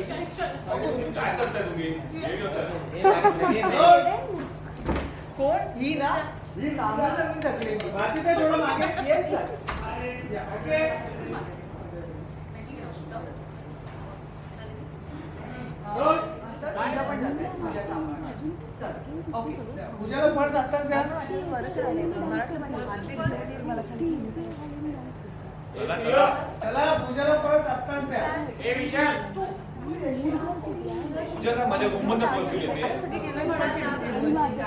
काय करताय तुम्ही कोण ही ना ही सामान्य टाकली बाकी काय थोडं मागे. Yes sir okay. पण जाते माझ्या सामान सर ओके पूजाला पर्स आत्ताच द्या. चला चला. चला पूजाला पर्स आत्ताच द्या. हे विशाल. तुझ्या काय माझ्या मध्ये पर्स घेऊन येते माझ्या रूममध्ये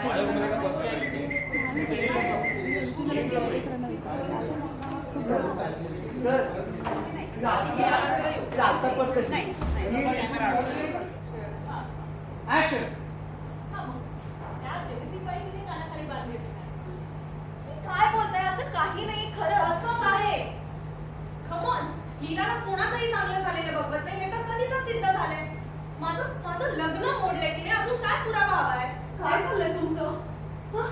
काय पर्स घेऊन ऍक्शन काय बोलताय असं काही नाही खरं असंच आहे ना कोणाचंही चांगलं झालेलं बघवत नाही हे तर कधीच सिद्ध झालंय. माझं माझं लग्न मोडलंय तिने अजून काय पुरावा हवाय काय चाललंय तुमचं? हं?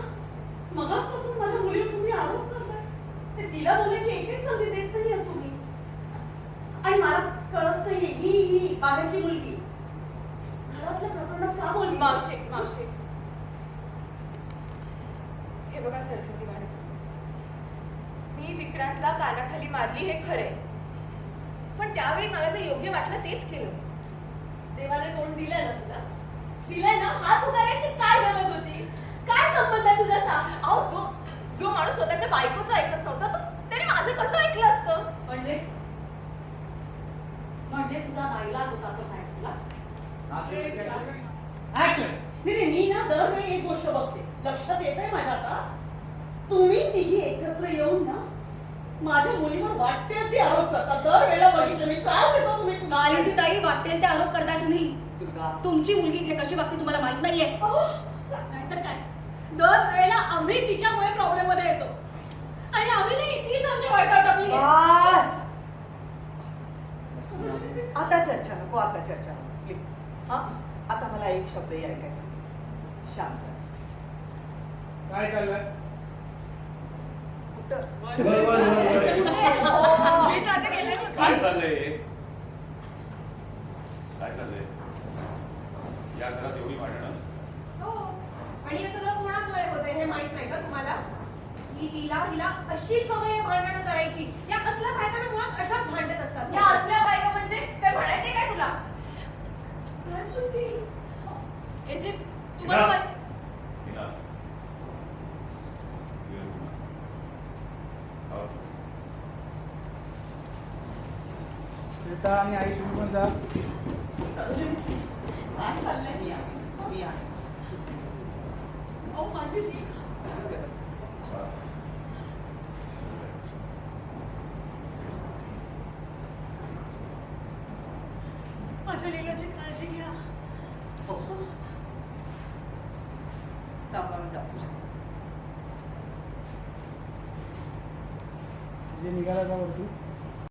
मगाचपासून माझ्या मुलीवर तुम्ही आरोप करताय. ते तिला बोलायची एकही संधी देत नाहीये तुम्ही. आणि मला कळत नाहीये ही ही बाहेरची मुलगी. घरातल्या प्रकरणात का बोलली? मावशे मावशे. हे बघा सरस्वती मॅडम मी विक्रांतला कानाखाली मारली हे खरे पण त्यावेळी मला जे योग्य वाटलं तेच केलं. देवाने तोंड दिलंय ना तुला? दिलंय ना? हात उगारायची काय गरज होती? काय संबंध आहे तुझा सा? अहो जो जो माणूस स्वतःच्या बायकोचं ऐकत नव्हता तो त्याने माझं कसं ऐकलं असतं? म्हणजे? म्हणजे तुझा नाईलाज होता असं म्हणायचं तुला ऍक्शन नाही नाही, मी ना दरवेळी एक गोष्ट बघते. लक्षात येत आहे माझ्या आता तुम्ही तिघी एकत्र येऊन ना माझ्या मुलीवर वाटते ते आरोप करता. दर वेळेला बघितलं मी. काय देतो तुम्ही? कालिंदी ताई वाटेल ते आरोप करताय तुम्ही. दुर्गा. तुमची मुलगी इथे कशी वागते तुम्हाला माहीत नाहीये. अहो, नाहीतर काय? दर वेळेला आम्ही तिच्यामुळे प्रॉब्लेममध्ये येतो. आणि आम्ही नाही तीच आमच्या वाईटावर टाकली बस. आता चर्चा नको आता चर्चा नको. प्लीज हा? आता मला एक शब्दही ऐकायचा नाही. शांत. काय चाललंय? कुठं? काय चाललंय काय चाललंय या घरात एवढी भांडणं हो आणि हे सगळं कोणामुळे होतंय हे माहीत नाही का तुम्हाला ही हिला हिला अशी सवय भांडणं करायची या असल्या बायकांना मुळात अशाच भांडत असतात या असल्या बायका म्हणजे काय म्हणायचे काय तुला? हे जे तुम्हाला हिना. माहित- श्वेता आणि आई तुम्ही पण जा. माझ्या लेकाची काळजी घ्या हो. सांभाळून जा पूजा. जे निघाला वरती